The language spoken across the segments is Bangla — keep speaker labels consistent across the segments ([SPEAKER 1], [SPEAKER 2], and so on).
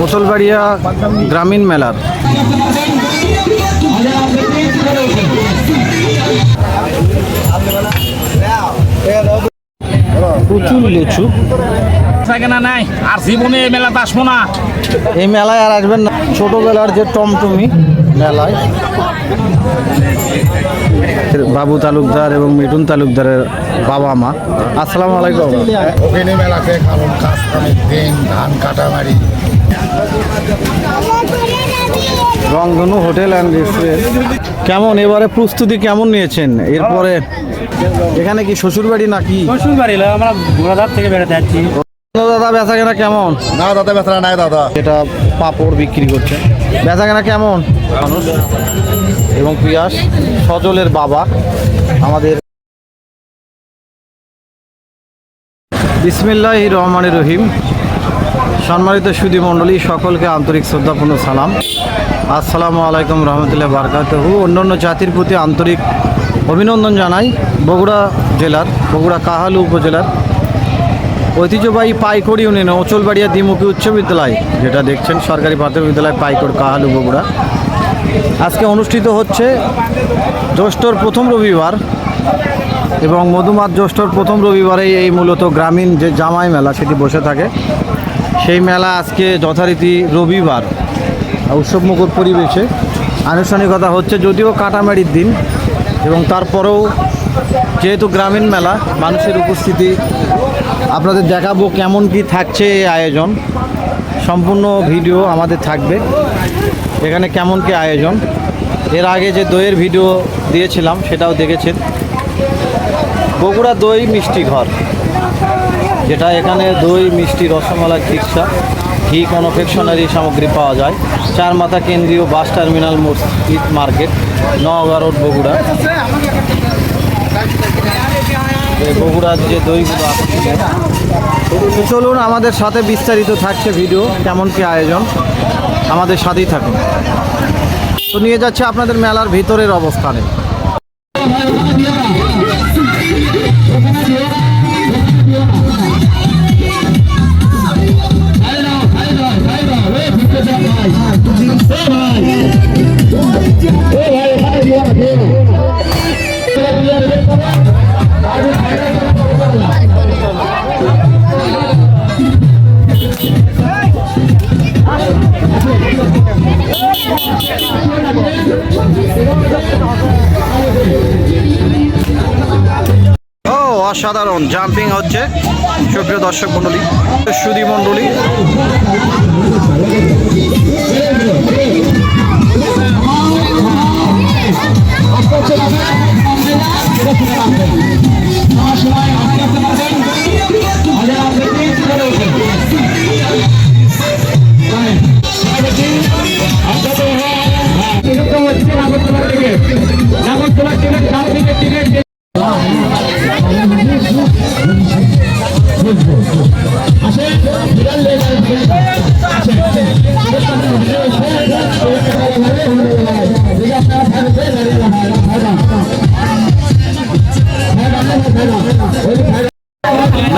[SPEAKER 1] কোতলবাড়িয়া গ্রামীণ মেলার। প্রচুর লিচু।
[SPEAKER 2] থাকে না নাই। আর জীবনে এই মেলাতে আসব না।
[SPEAKER 1] এই মেলায় আর আসবেন না। ছোটবেলার যে টমটমি মেলায়। বাবু তালুকদার এবং মিঠুন তালুকদারের বাবা মা। আসসালামু আলাইকুম।
[SPEAKER 3] ওখানে মেলাতে কারণ কাজ দিন ধান কাটামারি
[SPEAKER 1] রংধনু হোটেল অ্যান্ড রেস্টুরেন্ট কেমন? এবারে প্রস্তুতি কেমন নিয়েছেন? এরপরে এখানে কি শ্বশুরবাড়ি নাকি?
[SPEAKER 4] শ্বশুর বাড়ি আমরা ঘোড়াধার থেকে বেড়াতে যাচ্ছি।
[SPEAKER 1] দাদা বেচা কেনা কেমন?
[SPEAKER 3] না দাদা বেতরা নাই দাদা।
[SPEAKER 1] এটা পাপড় বিক্রি করছে। বেচা কেনা কেমন? মানুষ। এবং পিয়াস সজলের বাবা আমাদের বিসমিল্লাহ রহমান রহিম। সম্মানিত সুদী মণ্ডলী, সকলকে আন্তরিক শ্রদ্ধাপূর্ণ সালাম। আসসালামু আলাইকুম রহমতুল্লাহ বারকাতহু। অন্যান্য জাতির প্রতি আন্তরিক অভিনন্দন জানাই বগুড়া জেলার, বগুড়া কাহালু উপজেলার ঐতিহ্যবাহী পাইকড় ইউনিয়নে ওচলবাড়িয়া দ্বিমুখী উচ্চ বিদ্যালয়, যেটা দেখছেন সরকারি প্রাথমিক বিদ্যালয় পাইকড় কাহালু বগুড়া। আজকে অনুষ্ঠিত হচ্ছে জ্যৈষ্ঠর প্রথম রবিবার এবং মধুমাত জ্যৈষ্ঠর প্রথম রবিবারেই এই মূলত গ্রামীণ যে জামাই মেলা, সেটি বসে থাকে। সেই মেলা আজকে যথারীতি রবিবার উৎসবমুখর পরিবেশে। আনুষ্ঠানিকতা হচ্ছে যদিও কাটামারির দিন এবং তারপরেও যেহেতু গ্রামীণ মেলা, মানুষের উপস্থিতি, আপনাদের দেখাবো কেমন কি থাকছে এই আয়োজন। সম্পূর্ণ ভিডিও আমাদের থাকবে, এখানে কেমন কি আয়োজন। এর আগে যে দইয়ের ভিডিও দিয়েছিলাম, সেটাও দেখেছেন। বগুড়া দই মিষ্টি ঘর। যেটা এখানে দই, মিষ্টি, রসমালাই চিকিৎসা ঘি, কনফেকশনারি সামগ্রী পাওয়া যায়। চার মাথা কেন্দ্রীয় বাস টার্মিনাল মসজিদ মার্কেট, নওগাঁ রোড, বগুড়া। বগুড়ার যে দইগুলো আসছে চলুন, আমাদের সাথে বিস্তারিত থাকছে ভিডিও, কেমন কি আয়োজন, আমাদের সাথেই থাকুন। তো নিয়ে যাচ্ছে আপনাদের মেলার ভিতরের অবস্থানে। ও অসাধারণ। জাম্পিং হচ্ছে। সুপ্রিয় দর্শক মণ্ডলী সুদী মণ্ডলী।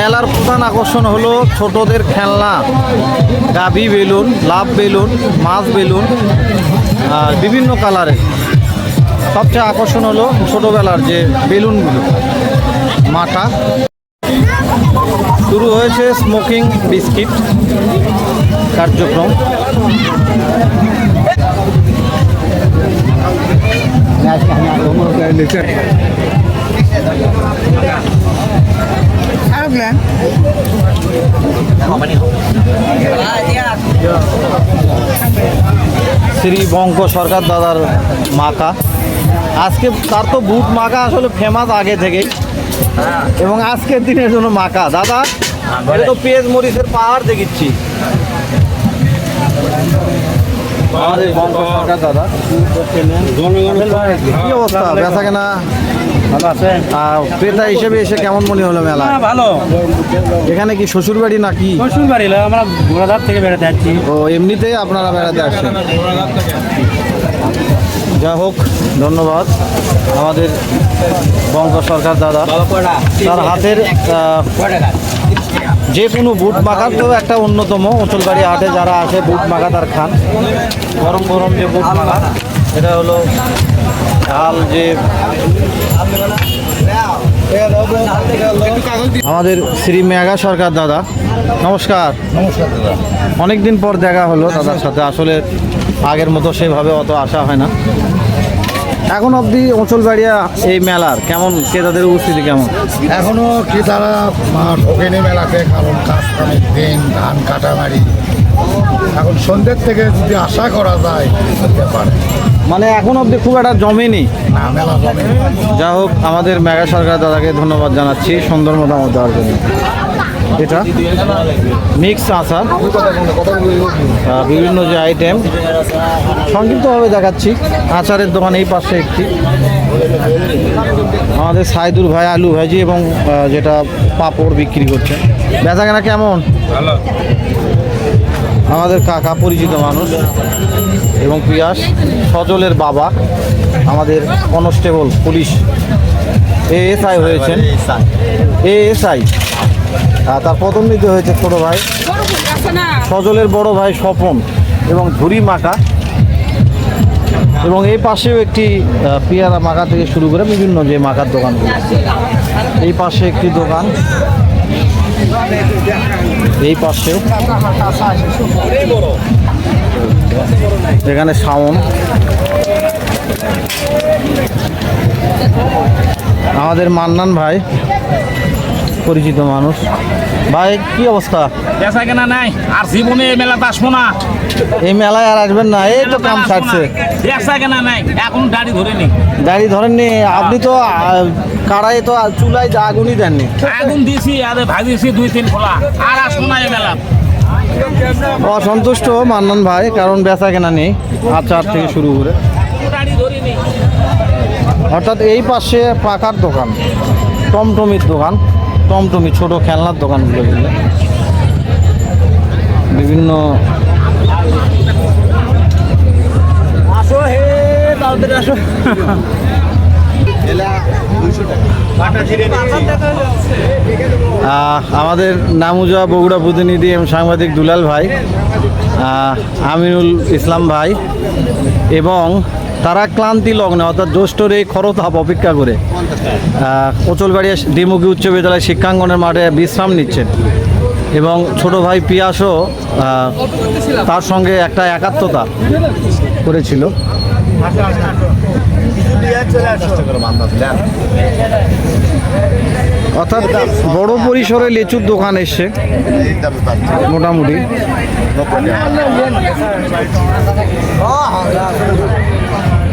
[SPEAKER 1] মেলার প্রধান আকর্ষণ হলো ছোটদের খেলনা গাভি বেলুন লাভ বেলুন মাছ বেলুন বিভিন্ন কালারের সবচেয়ে আকর্ষণ হলো ছোটবেলার যে বেলুনগুলো মাটা শুরু হয়েছে স্মোকিং বিস্কিট কার্যক্রম শ্রী বঙ্ক সরকার দাদার মাকা। আজকে তার তো বুট মাকা আসলে ফেমাস আগে থেকেই। এবং আজকের দিনের জন্য মাকা। দাদা তো পেঁয়াজ মরিচের পাহাড় দেখিচ্ছি। আমাদের বঙ্ক সরকার দাদা। কি অবস্থা? বেচা কেনা
[SPEAKER 4] ভালো আছেন?
[SPEAKER 1] ক্রেতা হিসেবে এসে কেমন মনে হলো মেলা?
[SPEAKER 4] ভালো।
[SPEAKER 1] এখানে কি শ্বশুর বাড়ি নাকি?
[SPEAKER 4] শ্বশুর বাড়ি আমরা ঘোড়াধার থেকে বেড়াতে যাচ্ছি।
[SPEAKER 1] ও এমনিতেই আপনারা বেড়াতে আসছেন? যা হোক ধন্যবাদ। আমাদের বঙ্গ সরকার দাদা তার হাতের যে কোনো বুট মাখার তো একটা অন্যতম অচলবাড়ি হাটে যারা আসে বুট মাখা তার খান। গরম গরম যে বুট মাখা এটা হলো ঝাল যে আমাদের শ্রী মেঘা সরকার দাদা। নমস্কার।
[SPEAKER 3] নমস্কার দাদা
[SPEAKER 1] অনেক দিন পর দেখা হলো দাদার সাথে। আসলে আগের মতো সেভাবে অত আসা হয় না। এখন অবধি অঞ্চলবাড়িয়া এই মেলার কেমন, ক্রেতাদের উপস্থিতি কেমন?
[SPEAKER 3] এখনও কি তারা ঢোকেনি মেলাতে, কারণ কাজ কামের দিন, ধান কাটামারি এখন সন্ধ্যের থেকে যদি আশা করা যায় হতে পারে।
[SPEAKER 1] মানে এখন অবধি খুব একটা জমেনি? যা হোক আমাদের মেঘা সরকার দাদাকে ধন্যবাদ জানাচ্ছি সুন্দর মতামত দেওয়ার জন্য। এটা? মিক্স আচার। বিভিন্ন যে আইটেম সংক্ষিপ্তভাবে দেখাচ্ছি আচারের দোকান এই পাশে একটি। আমাদের সাইদুর ভাই আলু ভাজি এবং যেটা পাপড় বিক্রি করছে। বেচা কেনা কেমন আমাদের কাকা পরিচিত মানুষ এবং পিয়াস, সজলের বাবা, আমাদের কনস্টেবল, পুলিশ, এএসআই হয়েছেন। এএসআই। তার প্রথম নিতে হয়েছে ছোট ভাই। সজলের বড় ভাই স্বপন এবং ঝুরি মাকা এবং এই পাশেও একটি পেয়ারা মাখা থেকে শুরু করে বিভিন্ন যে মাখার দোকানগুলো এই পাশে একটি দোকান। এই পাশেও। এখানে শাওন। আমাদের মান্নান ভাই। পরিচিত মানুষ। ভাই কি অবস্থা?
[SPEAKER 2] বেচা কেনা নাই আর জীবনে এই মেলাতে আসব না।
[SPEAKER 1] এই মেলায় আর আসবেন না এই তো কাম ছাড়ছে।
[SPEAKER 2] বেচা কেনা নাই এখন গাড়ি ধরে নি
[SPEAKER 1] গাড়ি ধরেননি আপনি তো কাড়াই তো চুলায় যা আগুনই দেননি।
[SPEAKER 2] আগুন দিছি আর ভাজিছি দুই তিন খোলা আর আসব না এই মেলা
[SPEAKER 1] অসন্তুষ্ট মান্নান ভাই কারণ বেচা কেনা নেই আচার থেকে শুরু করে। অর্থাৎ এই পাশে পাকার দোকান টমটমির দোকান। টমটমি ছোট খেলনার দোকানগুলো বিভিন্ন আসো হে তাড়াতাড়ি আসো। আমাদের নামুজা বগুড়া প্রতিনিধি এবং সাংবাদিক দুলাল ভাই আমিনুল ইসলাম ভাই এবং তারা ক্লান্তি লগ্নে, অর্থাৎ জ্যৈষ্ঠর এই খরতাপ অপেক্ষা করে। কোচলবাড়িয়া দ্বিমুখী উচ্চ বিদ্যালয় শিক্ষাঙ্গনের মাঠে বিশ্রাম নিচ্ছেন। এবং ছোট ভাই পিয়াসও তার সঙ্গে একটা একাত্মতা করেছিল। অর্থাৎ বড় পরিসরে লিচুর দোকান এসছে, মোটামুটি।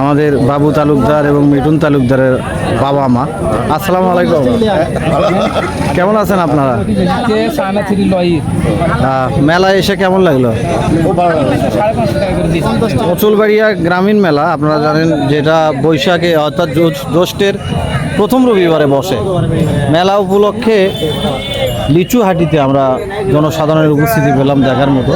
[SPEAKER 1] আমাদের বাবু তালুকদার এবং মিঠুন তালুকদারের বাবা মা। আসসালামু আলাইকুম। কেমন আছেন আপনারা? মেলায় এসে কেমন লাগল? অচলবাড়িয়া গ্রামীণ মেলা, আপনারা জানেন যেটা বৈশাখে অর্থাৎ জ্যৈষ্ঠের প্রথম রবিবারে বসে। মেলা উপলক্ষে লিচু হাটিতে আমরা জনসাধারণের উপস্থিতি পেলাম দেখার মতো।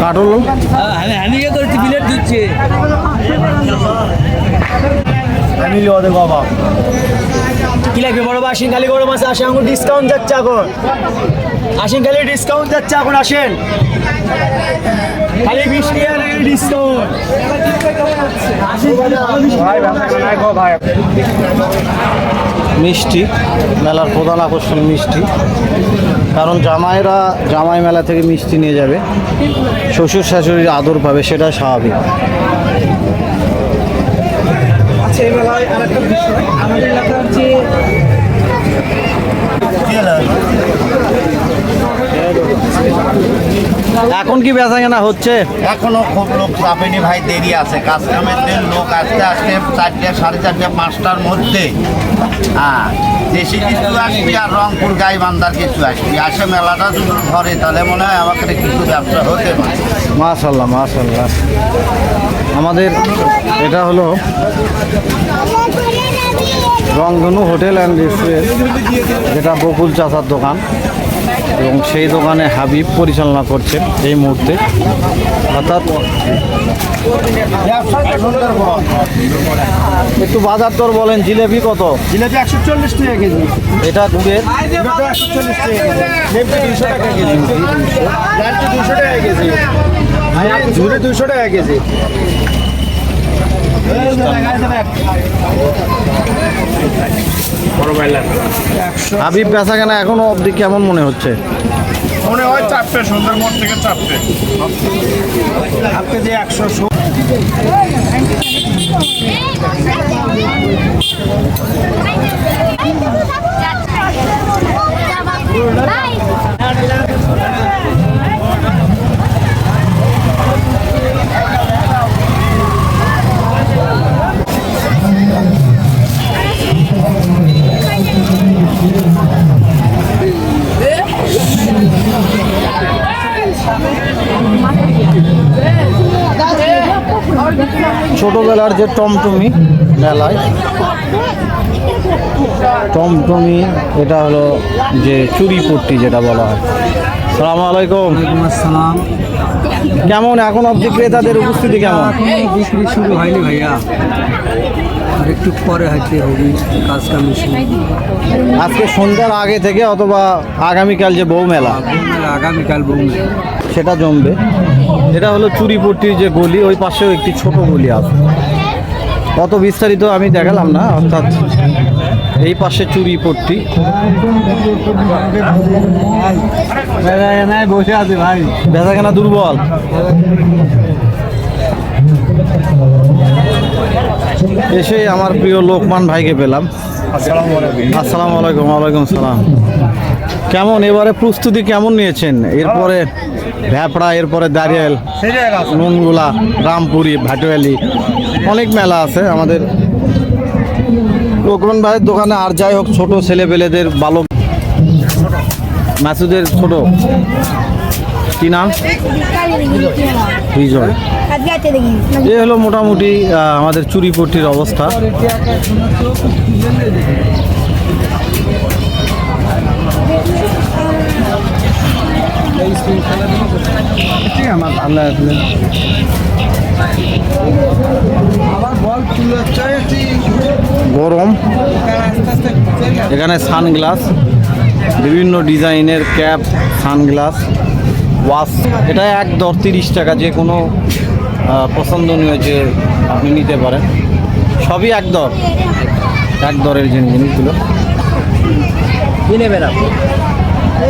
[SPEAKER 1] কাটল
[SPEAKER 5] কি লাগবে বড় আসেন খালি গরম আছে আসেন এখন ডিসকাউন্ট যাচ্ছে এখন। আসেন খালি ডিসকাউন্ট যাচ্ছে এখন আসেন। খালি বিশ টাকা ডিসকাউন্ট
[SPEAKER 1] মিষ্টি মেলার প্রধান আকর্ষণ মিষ্টি। কারণ জামাইরা জামাই মেলা থেকে মিষ্টি নিয়ে যাবে। শ্বশুর শাশুড়ির আদর পাবে সেটা স্বাভাবিক।
[SPEAKER 5] আর একটা বিষয় আমাদের এলাকা হচ্ছে
[SPEAKER 1] এখন কি বেচা কেনা হচ্ছে?
[SPEAKER 6] এখনও খুব লোক চাপেনি ভাই দেরি আছে। কাজ কামের দিন লোক আসতে আসতে চারটে সাড়ে চারটে পাঁচটার মধ্যে। হ্যাঁ দেশি কিছু আসবি আর রংপুর গাইবান্ধার কিছু আসবি। আসে মেলাটা যদি ধরে তাহলে মনে হয় আমাকে কিছু ব্যবসা হতে পারে।
[SPEAKER 1] মাশাল্লাহ মাশাল্লাহ। আমাদের এটা হলো রংধনু হোটেল অ্যান্ড রেস্টুরেন্ট যেটা বকুল চাচার দোকান। এবং সেই দোকানে হাবিব পরিচালনা করছেন এই মুহূর্তে। অর্থাৎ একটু বাজার দর বলেন জিলেবি কত?
[SPEAKER 5] জিলাপি একশো চল্লিশ টাকা কেজি।
[SPEAKER 1] এটা দুধের?
[SPEAKER 5] একশো চল্লিশ টাকা দুশো টাকা কেজি। দুশো টাকা কেজি। ঝুড়ি দুশো টাকা কেজি।
[SPEAKER 1] হাবিব বেচা কেনা এখনও অবধি কেমন মনে হচ্ছে
[SPEAKER 3] মনে হয় চারটে সন্ধ্যার মোড় থেকে
[SPEAKER 5] কেজি একশো
[SPEAKER 7] Bye.
[SPEAKER 1] ছোটবেলার যে টমটমি মেলায় টমটমি এটা হলো যে চুরি পট্টি যেটা বলা হয়। সালাম আলাইকুম।
[SPEAKER 4] আসসালাম।
[SPEAKER 1] কেমন এখন অব্দি ক্রেতাদের উপস্থিতি কেমন?
[SPEAKER 4] বিক্রি শুরু হয়নি ভাইয়া। একটু পরে হয়তো হবে কাজ কাম
[SPEAKER 1] আজকে সন্ধ্যার আগে থেকে অথবা আগামীকাল যে বউ মেলা
[SPEAKER 4] আগামীকাল বউ মেলা
[SPEAKER 1] সেটা জমবে। এটা হলো চুরিপট্টির যে গলি ওই পাশেও একটি ছোট গলি আছে। অত বিস্তারিত আমি দেখালাম না অর্থাৎ এই পাশে চুরিপট্টি
[SPEAKER 4] বসে আছে ভাই
[SPEAKER 1] বেচাকেনা দুর্বল। এসে আমার প্রিয় লোকমান ভাইকে পেলাম। আসসালামু আলাইকুম। ওয়ালাইকুম সালাম। কেমন এবারে প্রস্তুতি কেমন নিয়েছেন? এরপরে ভ্যাপড়া এরপরে দাঁড়িয়াল নুনগুলা রামপুরি ভাটুয়ালি অনেক মেলা আছে আমাদের। লোকমান ভাইয়ের দোকানে আর যাই হোক ছোটো ছেলে পেলেদের বালক মাসুদের ছোট। কি নাম? বিজয়। এই হলো মোটামুটি আমাদের চুরিপট্টির অবস্থা। গরম। এখানে সানগ্লাস, বিভিন্ন ডিজাইনের ক্যাপ, সানগ্লাস। ওয়াশ এটা এক দর তিরিশ টাকা যে কোনো পছন্দনীয় যে আপনি নিতে পারেন। সবই এক দর। এক দরের যে জিনিসগুলো।
[SPEAKER 5] কি নেবেন আপনি?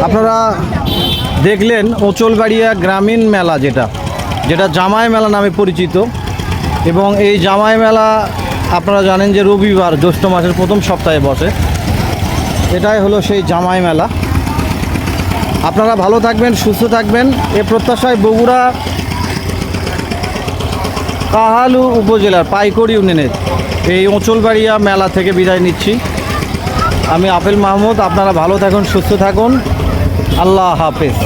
[SPEAKER 1] আপনারা দেখলেন ওচলবাড়িয়া গ্রামীণ মেলা যেটা যেটা জামাই মেলা নামে পরিচিত। এবং এই জামাই মেলা আপনারা জানেন যে রবিবার জ্যৈষ্ঠ মাসের প্রথম সপ্তাহে বসে। এটাই হলো সেই জামাই মেলা। আপনারা ভালো থাকবেন, সুস্থ থাকবেন। এ প্রত্যাশায় বগুড়া কাহালু উপজেলার পাইকড়ি ইউনিয়নের এই অঁচলবাড়িয়া মেলা থেকে বিদায় নিচ্ছি। আমি আপেল মাহমুদ, আপনারা ভালো থাকুন, সুস্থ থাকুন। আল্লাহ হাফেজ।